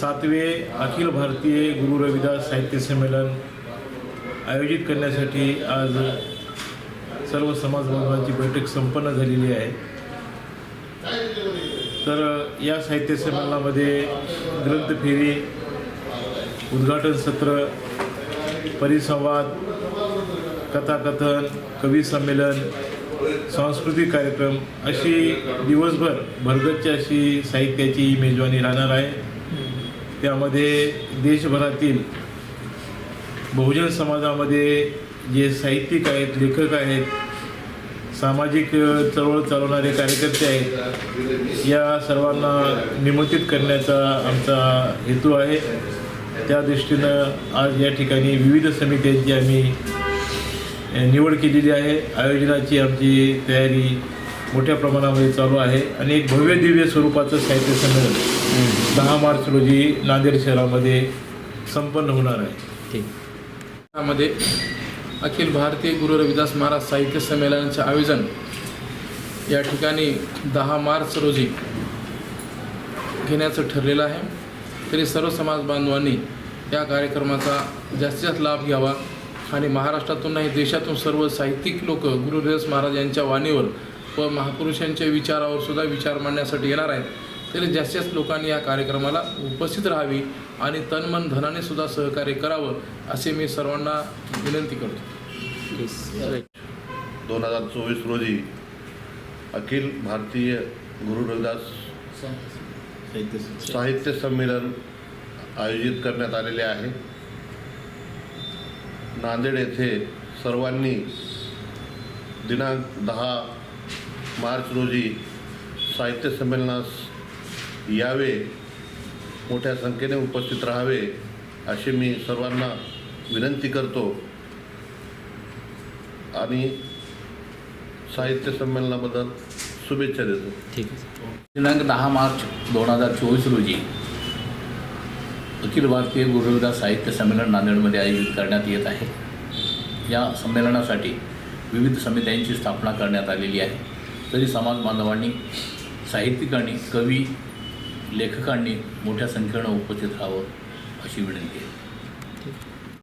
सातवे अखिल भारतीय गुरु रविदास साहित्य संमेलन आयोजित करण्यासाठी आज सर्व समाज बांधवांची बैठक संपन्न झालेली आहे. तर या साहित्य संमेलनामध्ये ग्रंथफेरी उद्घाटन सत्र परिसंवाद कथाकथन कवी संमेलन सांस्कृतिक कार्यक्रम अशी दिवसभर भरगच्च अशी साहित्याची मेजवानी राहणार आहे. त्यामध्ये देशभरातील बहुजन समाजामध्ये जे साहित्यिक आहेत लेखक आहेत सामाजिक चळवळ चालवणारे कार्यकर्ते आहेत या सर्वांना निमंत्रित करण्याचा आमचा हेतू आहे. त्या दृष्टीनं आज या ठिकाणी विविध समित्यांची आम्ही निवड केलेली आहे. आयोजनाची आमची तयारी मोठ्या प्रमाणामध्ये चालू आहे. आणि एक भव्य दिव्य स्वरूपाचं साहित्य संमेलन दहा मार्च रोजी नांदेड शहरामध्ये संपन्न होणार आहे. ठीक. मध्ये अखिल भारतीय गुरु रविदास महाराज साहित्य संमेलनाचे आयोजन या ठिकाणी दहा मार्च रोजी घेण्याचं ठरलेलं आहे. तरी सर्व समाज बांधवांनी या कार्यक्रमाचा जास्तीत जास्त लाभ घ्यावा. आणि महाराष्ट्रातून नाही देशातून सर्व साहित्यिक लोक गुरु रविदास महाराज यांच्या वाणीवर व महापुरुषांच्या विचारावर सुद्धा विचार मांडण्यासाठी येणार आहेत. तरी जास्तीत जास्त लोकांनी या कार्यक्रमाला उपस्थित राहावी आणि तन मन धनाने सुद्धा सहकार्य करावं असे मी सर्वांना विनंती करतो. दोन हजार चोवीस रोजी अखिल भारतीय गुरु रविदास साहित्य संमेलन आयोजित करण्यात आलेले आहे. नांदेड येथे सर्वांनी दिनांक दहा मार्च रोजी साहित्य संमेलनास यावे मोठ्या संख्येने उपस्थित राहावे अशी मी सर्वांना विनंती करतो. आणि साहित्य संमेलनाबद्दल शुभेच्छा देतो. ठीक आहे. दिनांक दहा मार्च दोन हजार चोवीस रोजी अखिल भारतीय गुरुविदास साहित्य संमेलन नांदेडमध्ये आयोजित करण्यात येत आहे. या संमेलनासाठी विविध समित्यांची स्थापना करण्यात आलेली आहे. तरी समाज बांधवांनी साहित्यिकांनी कवी लेखकांनी मोठ्या संख्येनं उपस्थित राहावं अशी विनंती आहे.